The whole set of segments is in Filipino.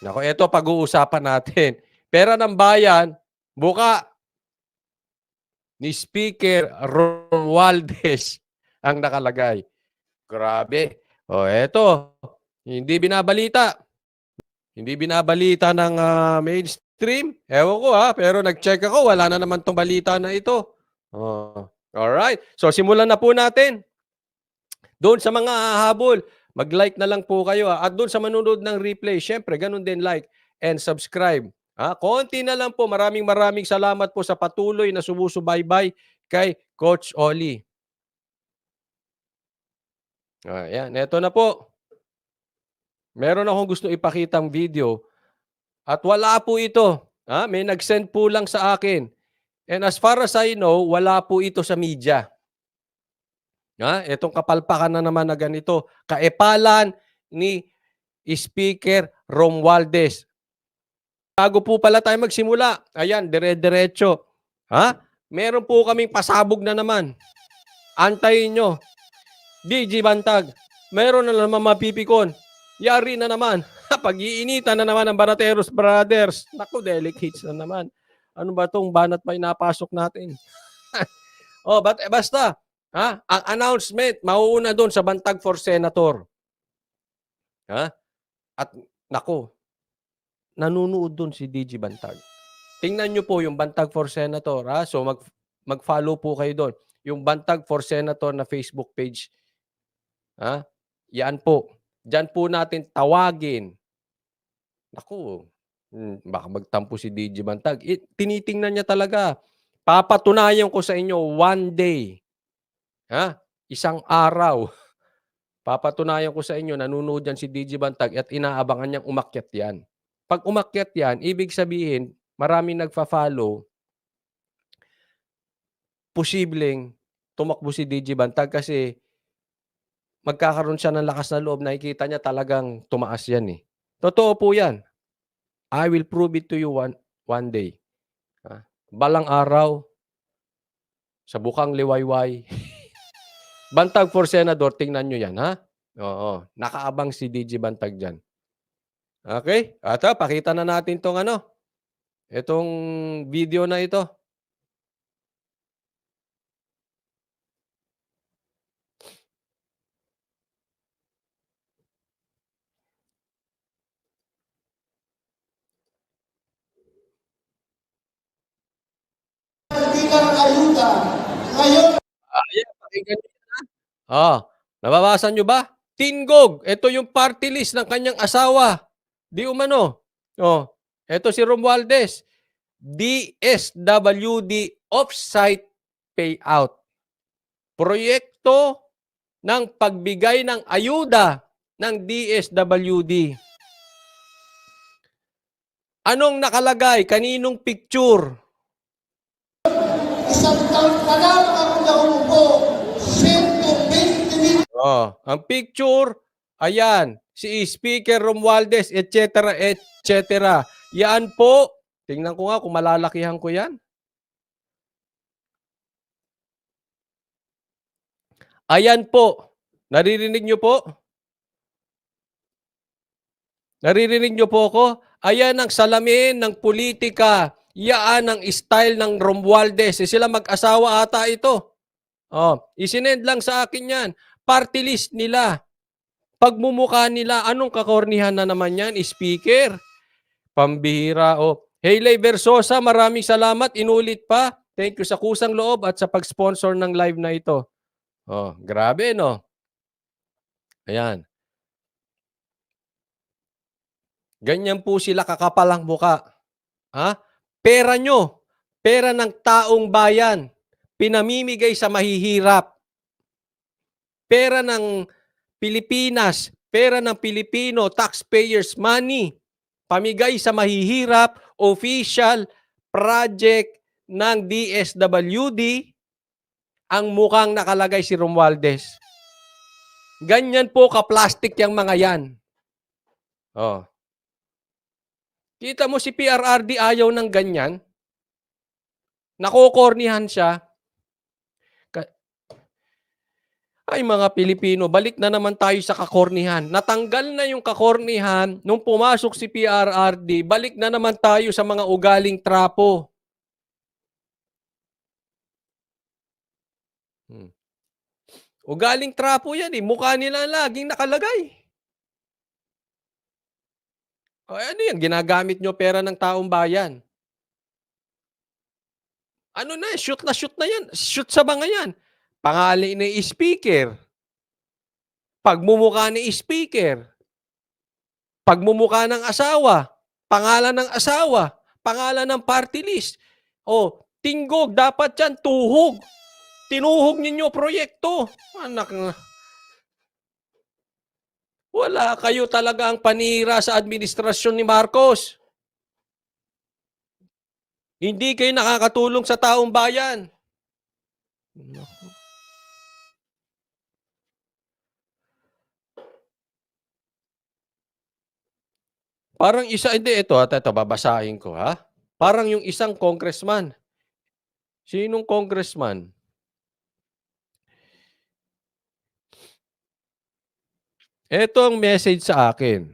Nako, ito pag-uusapan natin. Pera ng bayan, buka ni Speaker Romualdez ang nakalagay. Grabe. O, eto. Hindi binabalita. Hindi binabalita ng ah, mainstream. Ewan ko ha, pero nag-check ako, wala na naman tong balita na ito. Oh. Alright. So, simulan na po natin. Doon sa mga hahabol, mag-like na lang po kayo. ha. At doon sa manunod ng replay, syempre, ganun din like and subscribe. Ha? Konti na lang po. Maraming maraming salamat po sa patuloy na sumusubaybay kay Coach Oli. Ayan, eto na po. Meron akong gusto ipakitang video at wala po ito. Ha? May nag-send po lang sa akin. And as far as I know, wala po ito sa media. Ha? Itong kapalpakan na naman na ganito. Kaepalan ni Speaker Romualdez. Bago po pala tayo magsimula, ayan, dire-diretso. Ha? Meron po kaming pasabog na naman. Antayin nyo. DG Bantag, meron na naman mapipikon. Yari na naman. Pag-iinitan na naman ng Banateros Brothers. Naku, delicates na naman. Ano ba tong banat pa napasok natin? oh, but, basta, ha? Ang announcement, mauuna doon sa Bantag for Senator. Ha? At, nako, nanunood doon si DG Bantag. Tingnan nyo po yung Bantag for Senator. Ha? So, mag, mag-follow po kayo doon. Yung Bantag for Senator na Facebook page. Ha? Yan po. Diyan po natin tawagin. Naku, hmm, baka magtampo si DJ Bantag. It, tinitingnan niya talaga. Papatunayan ko sa inyo one day. Ha? Isang araw. Papatunayan ko sa inyo, nanonood yan si DJ Bantag at inaabangan niyang umakyat yan. Pag umakyat yan, ibig sabihin, maraming nagfa-follow, posibleng tumakbo si DJ Bantag kasi magkakaroon siya ng lakas na loob. Nakikita niya talagang tumaas yan eh. Totoo po yan. I will prove it to you one, one day. Ha? Balang araw, sa bukang liwayway. Bantag for Senador, tingnan nyo yan, ha? Oo. Nakaabang si DJ Bantag dyan. Okay? At ah, pakita na natin tong ano. Itong video na ito. Ngayon, Ayan, pakinggan nyo? Ah, nababasa nyo ba? Tingog, ito yung party list ng kanyang asawa. Di umano. Oh, ito si Romualdez. DSWD offsite payout. Proyekto ng pagbigay ng ayuda ng DSWD. Anong nakalagay? Kaninong picture? isang taon pa lang ako naupo. 120 million Oh, ang picture, ayan, si Speaker Romualdez, etc., etc. Yan po, tingnan ko nga kung malalakihan ko yan. Ayan po, naririnig nyo po? Naririnig nyo po ko? Ayan ang salamin ng politika. Yaan ang style ng Romualdez. Sila mag-asawa ata ito. Oh, isinend lang sa akin yan. Party list nila. Pagmumukha nila, anong kakornihan na naman yan? Speaker. Pambihira. Oh. Hayley Versosa, maraming salamat. Inulit pa. Thank you sa kusang loob at sa pag-sponsor ng live na ito. Oh, grabe no. Ayan. Ganyan po sila kakapalang muka. Ha? Pera nyo, pera ng taong bayan, pinamimigay sa mahihirap. Pera ng Pilipinas, pera ng Pilipino, taxpayers money, pamigay sa mahihirap, official project ng DSWD, ang mukhang nakalagay si Romualdez. Ganyan po ka-plastic yung mga yan. Oh. Kita mo si PRRD ayaw ng ganyan. Nakokornihan siya. Ka- Ay mga Pilipino, balik na naman tayo sa kakornihan. Natanggal na yung kakornihan nung pumasok si PRRD, balik na naman tayo sa mga ugaling trapo. Hmm. Ugaling trapo yan eh. Mukha nila laging nakalagay. O, ano yan? Ginagamit nyo pera ng taong bayan. Ano na, shoot na shoot na yan. Shoot sa mga yan. Pangalan ni speaker. Pagmumukha ni speaker. Pagmumukha ng asawa. Pangalan ng asawa. Pangalan ng party list. O, tinggog, dapat yan, tuhog. Tinuhog ninyo proyekto. Anak na. Wala kayo talaga ang panira sa administrasyon ni Marcos. Hindi kayo nakakatulong sa taong bayan. Naku. Parang isa, hindi, ito, ito, ito, babasahin ko, ha? Parang yung isang congressman. Sinong congressman? Ito ang message sa akin.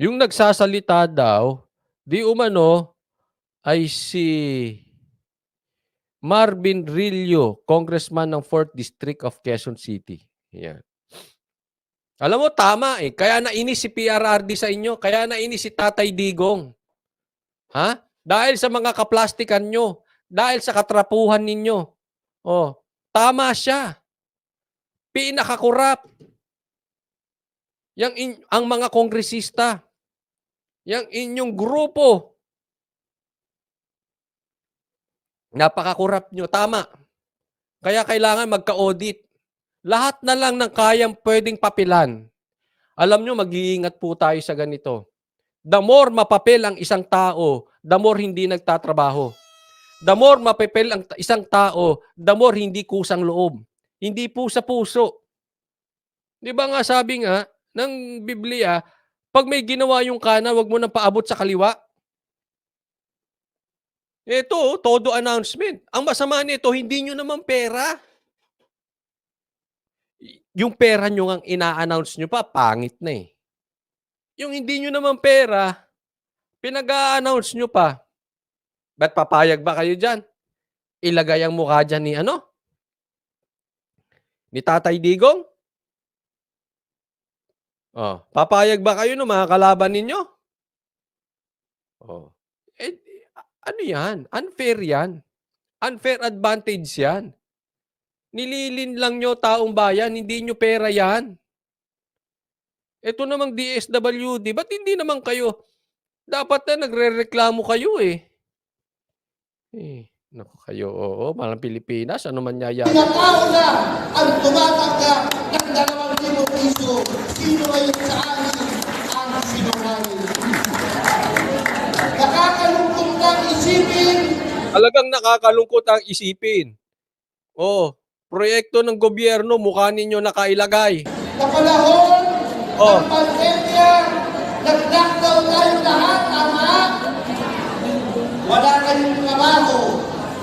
Yung nagsasalita daw, di umano ay si Marvin Rillo, congressman ng 4th District of Quezon City. Yan. Alam mo, tama eh. Kaya nainis si PRRD sa inyo. Kaya nainis si Tatay Digong. Ha? Dahil sa mga kaplastikan nyo. Dahil sa katrapuhan ninyo. Oh, tama siya. Pinakakurap. Yang in, ang mga kongresista. Yang inyong grupo. Napakakurap nyo. Tama. Kaya kailangan magka-audit. Lahat na lang ng kayang pwedeng papilan. Alam nyo, mag-iingat po tayo sa ganito. The more mapapel ang isang tao, the more hindi nagtatrabaho. The more mapapel ang isang tao, the more hindi kusang loob. Hindi po sa puso. Di ba nga sabi nga ng Biblia, pag may ginawa yung kana, wag mo nang paabot sa kaliwa. Ito, todo announcement. Ang masama nito, hindi nyo naman pera. Yung pera nyo ang ina-announce nyo pa, pangit na eh. Yung hindi nyo naman pera, pinag-a-announce nyo pa. Ba't papayag ba kayo dyan? Ilagay ang mukha dyan ni ano? Ni Tatay Digong? Oh, papayag ba kayo no mga kalaban ninyo? Oh. Ano yan? Unfair yan. Unfair advantage yan. Nililin lang nyo taong bayan, hindi nyo pera yan. Ito namang DSWD, ba't hindi naman kayo? Dapat na nagre-reklamo kayo eh. Eh, naku kayo, oo, malang Pilipinas, ano man yaya. Pinatao na ang tumatanggap ng dalawang libong piso. Sino ngayon sa Talagang nakakalungkot ang isipin. Oh, proyekto ng gobyerno, mukha ninyo nakailagay. na panahon Oh. ng pandemya, nag-lockdown tayo lahat, tama? Wala kayong trabaho,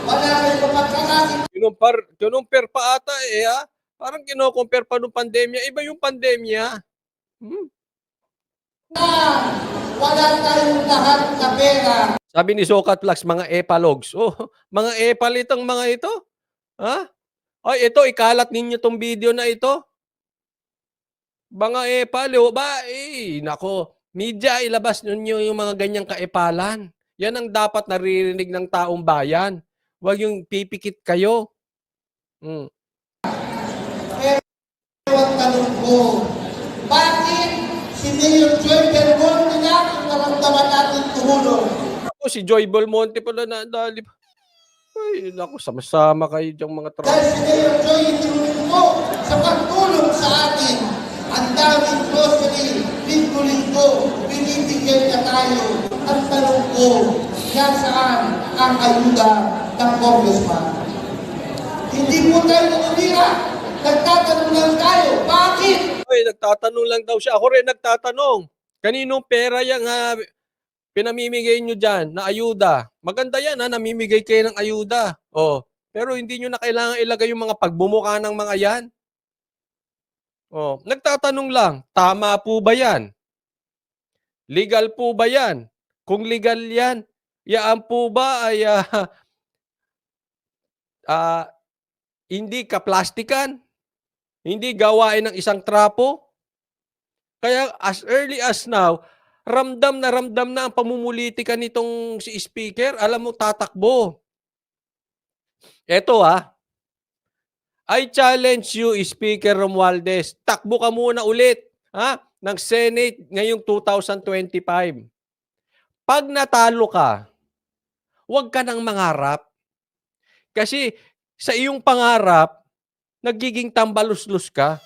wala kayong pagkakasin Kinumpar, kinumpir pa ata eh ha? Parang kinocompare pa nung pandemya. Iba yung pandemya. Hmm. na, wala tayong lahat na pera. Sabi ni Sokat Flax, mga epalogs. Oh, mga epal itong mga ito? Ha? Ay, ito, ikalat ninyo tong video na ito. Mga epal, oh, ba? Eh, nako. Media, ilabas ninyo yung mga ganyang kaepalan. Yan ang dapat naririnig ng taong bayan. Huwag yung pipikit kayo. Hmm. Pero ang tanong ko, bakit si Mayor Joy Belmonte na ang naramdaman natin tumulong? Ako, si Joy Belmonte pala na dali. Ay, naku, sama-sama kayo diyang mga tra- Dahil si Mayor Joy tinulong mo sa pagtulong sa atin. Ang daming grocery, linggo-linggo, binibigyan na tayo. Ang tanong ko, nasaan ang ayuda ng congressman? Hindi po tayo nanunira. Nagtatanong lang tayo, bakit? Ay, nagtatanong lang daw siya. Ako rin nagtatanong. Kaninong pera yang ah, pinamimigay nyo dyan na ayuda? Maganda yan ha, namimigay kayo ng ayuda. Oh, pero hindi nyo na kailangan ilagay yung mga pagbumuka ng mga yan. Oh, nagtatanong lang, tama po ba yan? Legal po ba yan? Kung legal yan, yaan po ba ay ah, ah, hindi kaplastikan? Hindi gawain ng isang trapo? Kaya as early as now, ramdam na ramdam na ang pamumulitika nitong si speaker. Alam mo, tatakbo. Eto ah, I challenge you, Speaker Romualdez, takbo ka muna ulit ha, ng Senate ngayong 2025. Pag natalo ka, huwag ka nang mangarap. Kasi sa iyong pangarap, nagiging tambaluslus ka.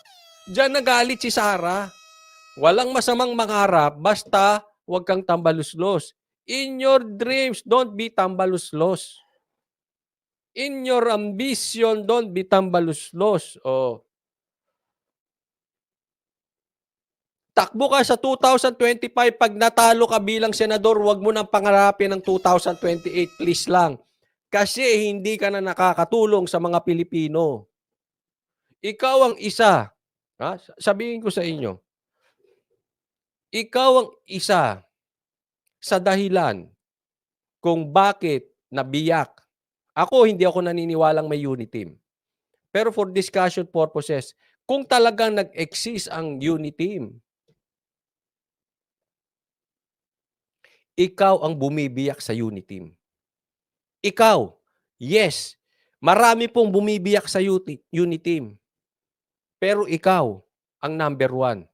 Diyan nagalit si Sarah. Walang masamang mangarap, basta huwag kang tambaluslos. In your dreams, don't be tambaluslos. In your ambition, don't be tambaluslos. Oh. Takbo ka sa 2025 pag natalo ka bilang senador, wag mo nang pangarapin ng 2028, please lang. Kasi hindi ka na nakakatulong sa mga Pilipino. Ikaw ang isa. Ha? Sabihin ko sa inyo. Ikaw ang isa sa dahilan kung bakit nabiyak. Ako, hindi ako naniniwalang may unity team. Pero for discussion purposes, kung talagang nag-exist ang unity team, ikaw ang bumibiyak sa unity team. Ikaw, yes, marami pong bumibiyak sa unity team. Pero ikaw, ang number one.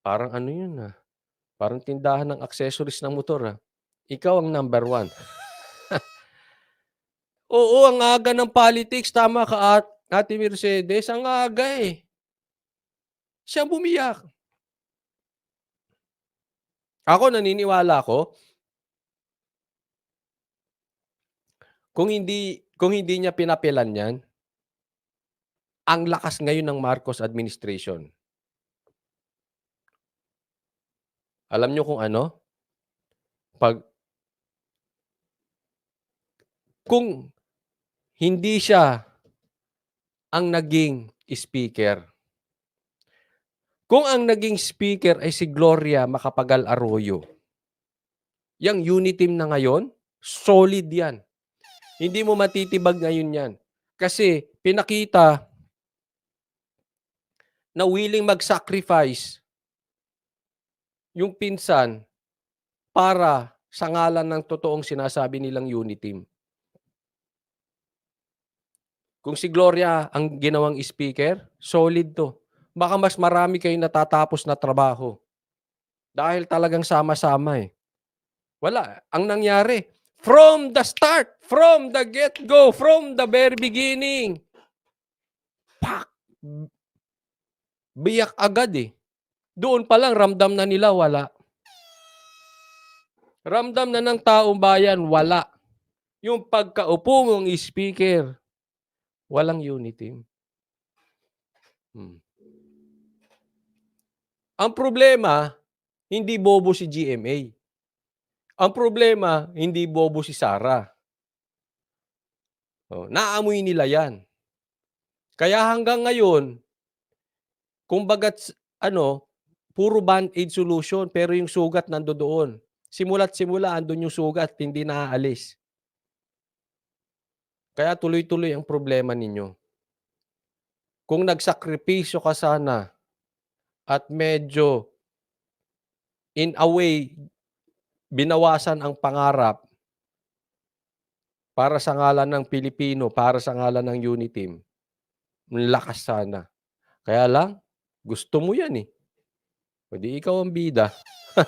Parang ano yun ah. Parang tindahan ng accessories ng motor ah. Ikaw ang number one. Oo, ang aga ng politics. Tama ka, at, Ate Mercedes. Ang aga eh. Siya bumiyak. Ako, naniniwala ko, kung hindi kung hindi niya pinapilan yan, ang lakas ngayon ng Marcos administration. Alam niyo kung ano? Pag kung hindi siya ang naging speaker. Kung ang naging speaker ay si Gloria Macapagal Arroyo, yung unity team na ngayon, solid yan. Hindi mo matitibag ngayon yan. Kasi pinakita na willing mag-sacrifice yung pinsan para sa ngalan ng totoong sinasabi nilang unity. Kung si Gloria ang ginawang speaker, solid to. Baka mas marami kayong natatapos na trabaho. Dahil talagang sama-sama eh. Wala. Ang nangyari, from the start, from the get-go, from the very beginning, pak! Biyak agad eh. Doon pa lang, ramdam na nila, wala. Ramdam na ng taong bayan, wala. Yung pagkaupo mong speaker, walang unity. Hmm. Ang problema, hindi bobo si GMA. Ang problema, hindi bobo si Sara. Oh, naamoy nila yan. Kaya hanggang ngayon, kung bagat, ano, puro band-aid solution, pero yung sugat nando doon. Simula't simula, andun yung sugat, hindi naaalis. Kaya tuloy-tuloy ang problema ninyo. Kung nagsakripisyo ka sana at medyo in a way binawasan ang pangarap para sa ngalan ng Pilipino, para sa ngalan ng Uniteam, lakas sana. Kaya lang, gusto mo yan eh. Di ikaw ang bida.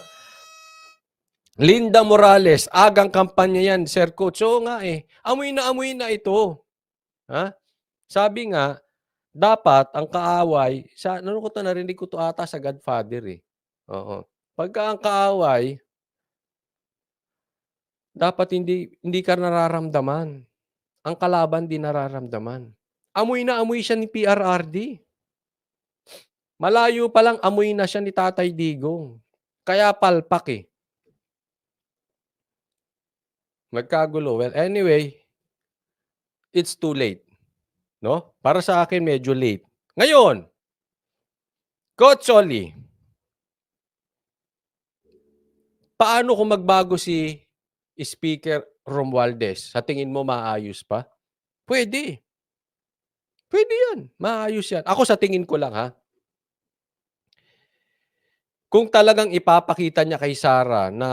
Linda Morales, agang kampanya yan, Sir Coach. Oo nga eh. Amoy na amoy na ito. Ha? Sabi nga, dapat ang kaaway, sa, ano ko to narinig ko to ata sa Godfather eh. Oo. Pagka ang kaaway, dapat hindi hindi ka nararamdaman. Ang kalaban di nararamdaman. Amoy na amoy siya ni PRRD. Malayo pa lang amoy na siya ni Tatay Digong. Kaya palpak eh. Nagkagulo. Well, anyway, it's too late. No? Para sa akin, medyo late. Ngayon, Coach Oli, paano kung magbago si Speaker Romualdez? Sa tingin mo maayos pa? Pwede. Pwede yan. Maayos yan. Ako sa tingin ko lang ha. Kung talagang ipapakita niya kay Sara na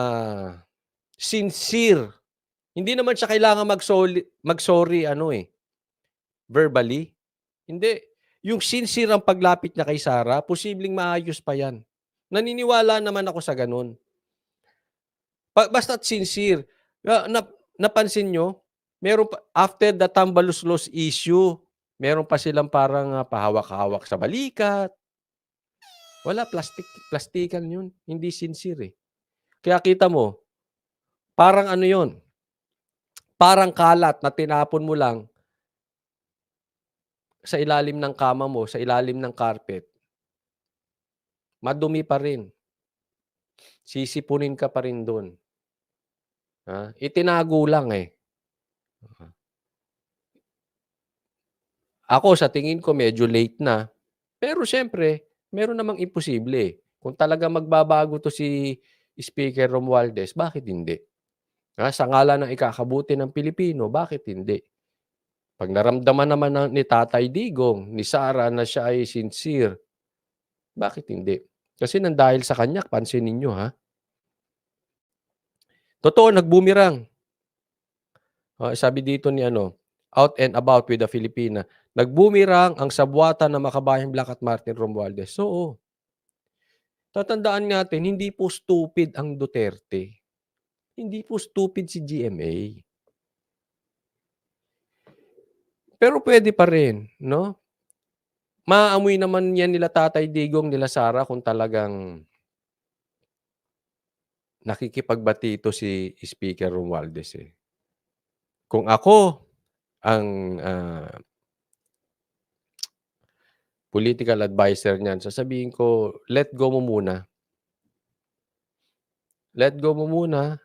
sincere, hindi naman siya kailangan mag-sorry, ano eh, verbally. Hindi. Yung sincere ang paglapit niya kay Sara, posibleng maayos pa yan. Naniniwala naman ako sa ganun. Pa- basta't sincere. Na, na- napansin nyo, meron pa, after the Tambaluslos issue, meron pa silang parang ah, pahawak-hawak sa balikat. Wala, plastic, plastikan yun. Hindi sincere eh. Kaya kita mo, parang ano yun, parang kalat na tinapon mo lang sa ilalim ng kama mo, sa ilalim ng carpet. Madumi pa rin. Sisipunin ka pa rin doon. Ha? Itinago lang eh. Ako sa tingin ko medyo late na. Pero siyempre, meron namang imposible. eh. Kung talaga magbabago to si Speaker Romualdez, bakit hindi? Ha? Sa ngalan ng ikakabuti ng Pilipino, bakit hindi? Pag naramdaman naman ng, ni Tatay Digong, ni Sara na siya ay sincere, bakit hindi? Kasi nang dahil sa kanya, pansin ninyo ha. Totoo, nagbumirang. Ah, sabi dito ni ano, out and about with the Filipina. Nagbumirang ang sabwata ng makabayang Black at Martin Romualdez. So, oo. tatandaan natin, hindi po stupid ang Duterte. Hindi po stupid si GMA. Pero pwede pa rin, no? Maamoy naman yan nila Tatay Digong, nila Sara kung talagang nakikipagbati ito si Speaker Romualdez eh. Kung ako ang ah, political advisor niyan, sasabihin ko, let go mo muna. Let go mo muna.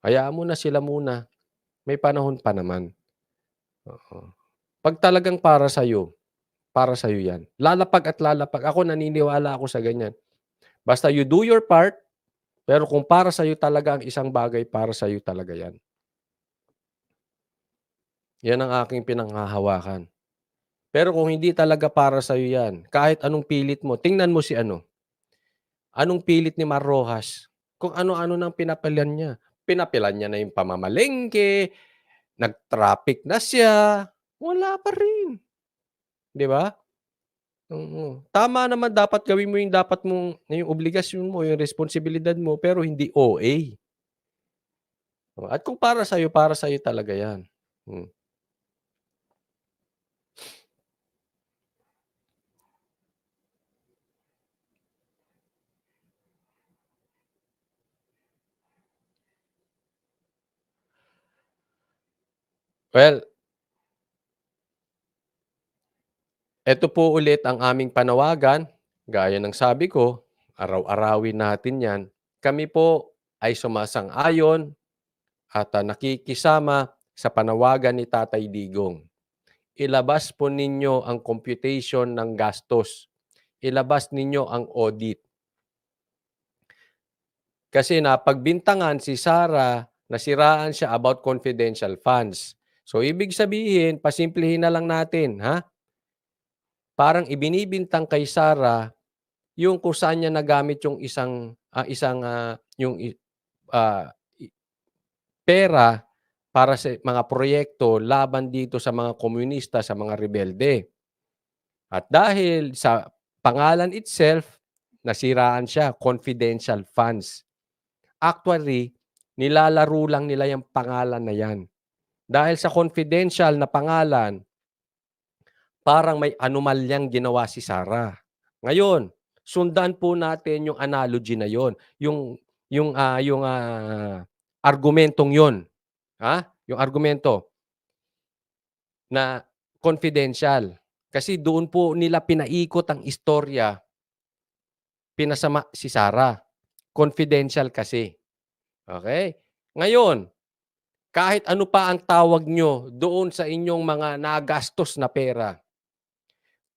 Hayaan mo na sila muna. May panahon pa naman. Oo. Pag talagang para sa'yo, para sa'yo yan. Lalapag at lalapag. Ako naniniwala ako sa ganyan. Basta you do your part, pero kung para sa'yo talaga ang isang bagay, para sa'yo talaga yan. Yan ang aking pinanghahawakan. Pero kung hindi talaga para sa'yo yan, kahit anong pilit mo, tingnan mo si ano. Anong pilit ni Mar Rojas? Kung ano-ano nang pinapilan niya. Pinapilan niya na yung pamamalengke, nag-traffic na siya, wala pa rin. 'Di ba? Oo. Tama naman dapat gawin mo yung dapat mong yung obligasyon mo, yung responsibilidad mo, pero hindi OA. At kung para sa'yo, para sa'yo talaga yan. Hmm. Well, Ito po ulit ang aming panawagan. Gaya ng sabi ko, araw-arawin natin yan. Kami po ay sumasang-ayon at ah, nakikisama sa panawagan ni Tatay Digong. Ilabas po ninyo ang computation ng gastos. Ilabas ninyo ang audit. Kasi napagbintangan si Sara, nasiraan siya about confidential funds. So, ibig sabihin, pasimplihin na lang natin, ha? parang ibinibintang kay Sara yung kung saan niya nagamit yung isang ah, isang ah, yung i- pera para sa mga proyekto laban dito sa mga komunista, sa mga rebelde. At dahil sa pangalan itself, nasiraan siya, confidential funds. Actually, nilalaro lang nila yung pangalan na yan. Dahil sa confidential na pangalan, parang may anomalyang ginawa si Sarah. Ngayon, sundan po natin yung analogy na yon, yung yung ah, yung ah, argumentong yon. Ha? Yung argumento na confidential. Kasi doon po nila pinaikot ang istorya. Pinasama si Sarah. Confidential kasi. Okay? Ngayon, kahit ano pa ang tawag nyo doon sa inyong mga nagastos na pera,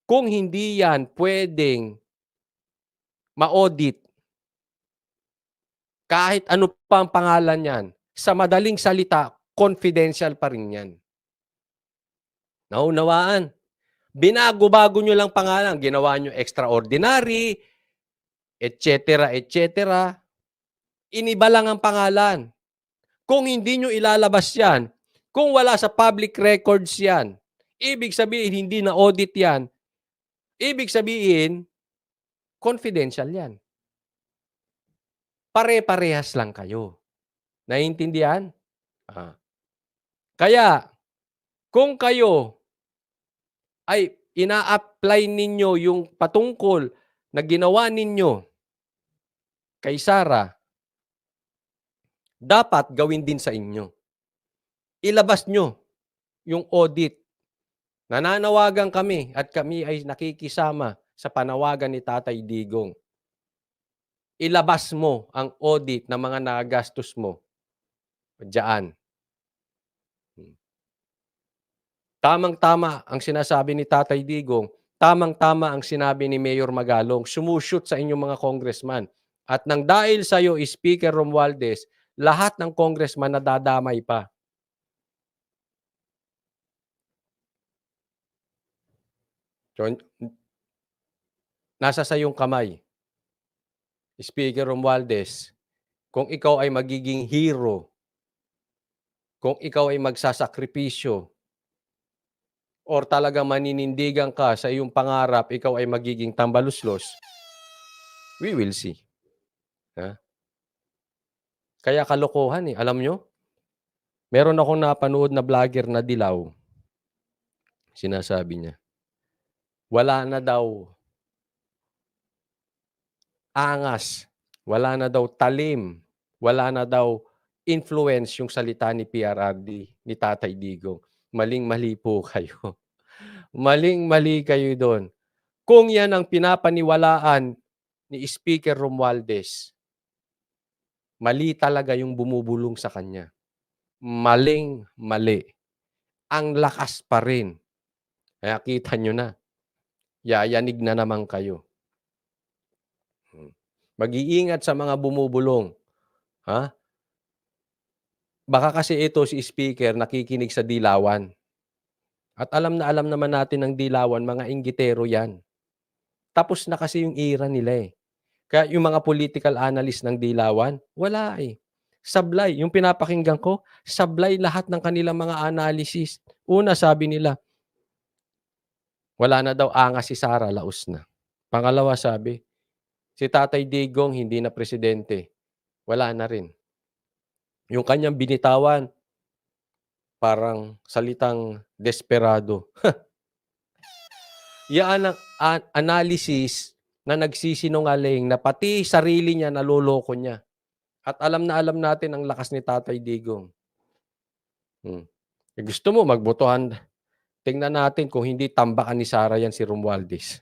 kung hindi yan pwedeng ma-audit, kahit ano pa ang pangalan yan, sa madaling salita, confidential pa rin yan. Naunawaan. Binago-bago nyo lang pangalan. Ginawa nyo extraordinary, etc., etc. Iniba lang ang pangalan. Kung hindi nyo ilalabas yan, kung wala sa public records yan, ibig sabihin hindi na audit yan, ibig sabihin confidential yan. Pare-parehas lang kayo. Naiintindihan? Ah. Kaya, kung kayo ay ina-apply ninyo yung patungkol na ginawa ninyo kay Sarah, dapat gawin din sa inyo. Ilabas nyo yung audit. Nananawagan kami at kami ay nakikisama sa panawagan ni Tatay Digong. Ilabas mo ang audit ng mga nagastos mo. Diyan. Tamang-tama ang sinasabi ni Tatay Digong. Tamang-tama ang sinabi ni Mayor Magalong. Sumushoot sa inyong mga congressman. At nang dahil sa iyo, Speaker Romualdez, lahat ng congressman nadadamay pa. So, nasa sa iyong kamay, Speaker Romualdez, kung ikaw ay magiging hero, kung ikaw ay magsasakripisyo, or talagang maninindigan ka sa iyong pangarap, ikaw ay magiging tambaluslos, we will see. Ha? Kaya kalokohan eh. Alam nyo? Meron akong napanood na vlogger na dilaw. Sinasabi niya. Wala na daw angas. Wala na daw talim. Wala na daw influence yung salita ni PRRD, ni Tatay Digong. Maling-mali po kayo. Maling-mali kayo doon. Kung yan ang pinapaniwalaan ni Speaker Romualdez, mali talaga yung bumubulong sa kanya. Maling mali. Ang lakas pa rin. Kaya kita nyo na. Yayanig na naman kayo. Mag-iingat sa mga bumubulong. Ha? Baka kasi ito si speaker nakikinig sa dilawan. At alam na alam naman natin ng dilawan, mga inggitero yan. Tapos na kasi yung era nila eh. Kaya yung mga political analyst ng dilawan, wala eh. Sablay. Yung pinapakinggan ko, sablay lahat ng kanilang mga analysis. Una, sabi nila, wala na daw angas si Sara, laos na. Pangalawa, sabi, si Tatay Digong hindi na presidente. Wala na rin. Yung kanyang binitawan, parang salitang desperado. Yan ang an- analysis na nagsisinungaling na pati sarili niya naloloko niya. At alam na alam natin ang lakas ni Tatay Digong. Hmm. Eh, gusto mo magbotohan, tingnan natin kung hindi tambakan ni Sara yan si Romualdez.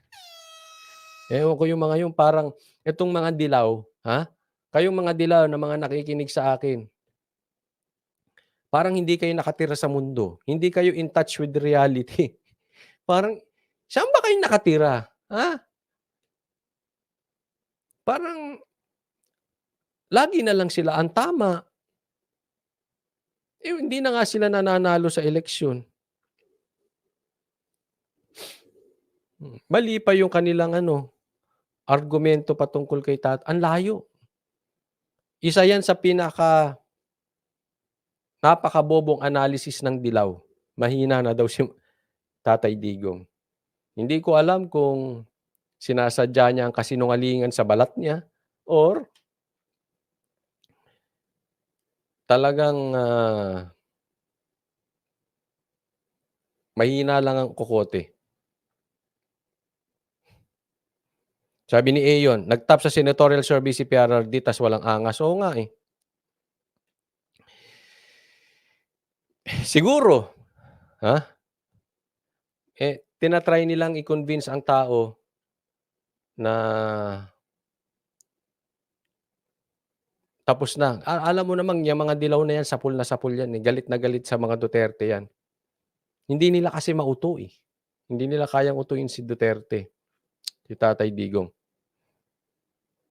Ewan ko yung mga yung parang, itong mga dilaw, ha? Kayong mga dilaw na mga nakikinig sa akin, parang hindi kayo nakatira sa mundo. Hindi kayo in touch with reality. Parang, saan ba kayo nakatira? Ha? Parang, lagi na lang sila ang tama. Eh, hindi na nga sila nananalo sa eleksyon. Hmm, Mali pa yung kanilang ano, argumento patungkol kay Tat. Ang layo. Isa yan sa pinaka napakabobong analysis ng dilaw. Mahina na daw si Tatay Digong. Hindi ko alam kung sinasadya niya ang kasinungalingan sa balat niya or talagang ah, mahina lang ang kukote. Sabi ni Ayon, nagtap sa senatorial service si PRRD tas walang angas. Oo nga eh. Siguro, ha? Eh, tinatry nilang i-convince ang tao na tapos na. Alam mo namang yung mga dilaw na yan, sapul na sapul yan. Eh. Galit na galit sa mga Duterte yan. Hindi nila kasi mauto eh. Hindi nila kayang utuin si Duterte. Si Tatay Digong.